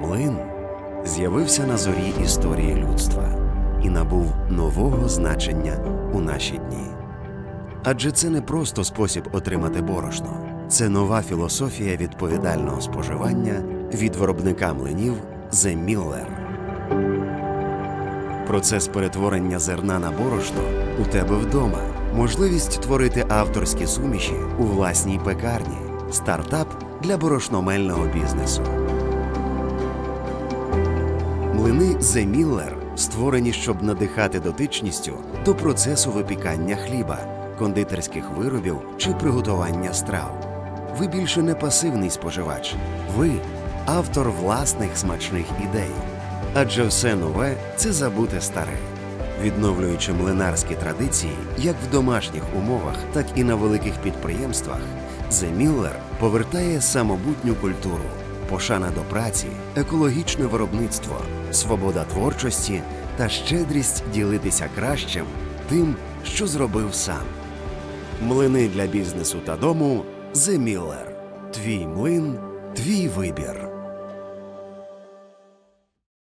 Млин з'явився на зорі історії людства і набув нового значення у наші дні. Адже це не просто спосіб отримати борошно, це нова філософія відповідального споживання від виробника млинів The Miller. Процес перетворення зерна на борошно у тебе вдома, можливість творити авторські суміші у власній пекарні, стартап для борошномельного бізнесу. Млини Miller створені, щоб надихати дотичністю до процесу випікання хліба, кондитерських виробів чи приготування страв. Ви більше не пасивний споживач, ви автор власних смачних ідей. Адже все нове це забуте старе. Відновлюючи млинарські традиції як в домашніх умовах, так і на великих підприємствах, Miller повертає самобутню культуру, пошана до праці, екологічне виробництво, свобода творчості та щедрість ділитися кращим тим, що зробив сам. Млини для бізнесу та дому The Miller. Твій млин, твій вибір.